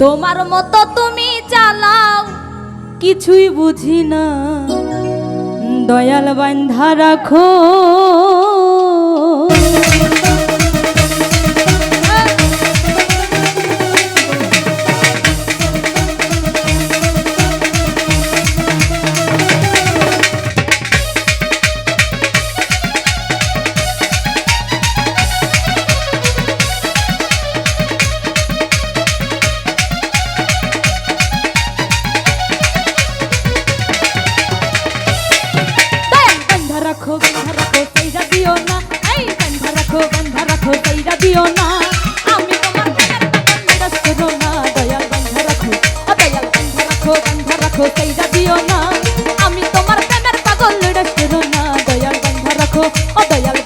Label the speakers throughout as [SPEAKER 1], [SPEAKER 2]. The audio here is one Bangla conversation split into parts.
[SPEAKER 1] তোমার মতো তুমি চালাও কিছুই বুঝি না। দয়াল বান্ধা রাখো। রাখো ও দয়াল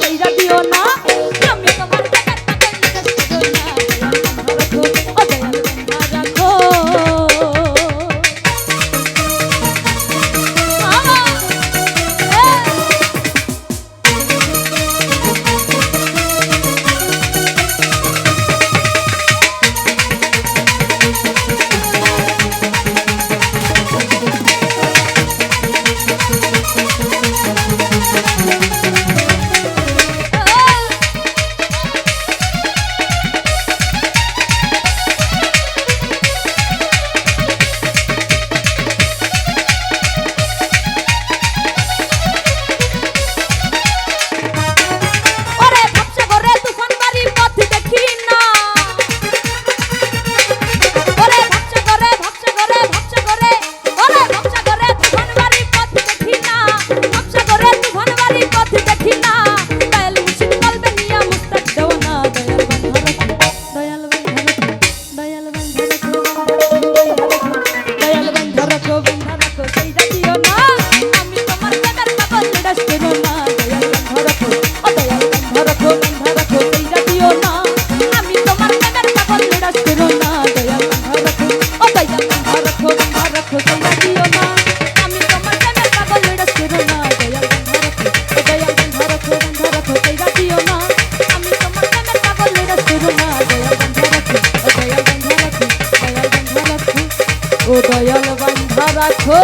[SPEAKER 1] কইরা দিও না। গোদয়াল বান্ধা রাখো।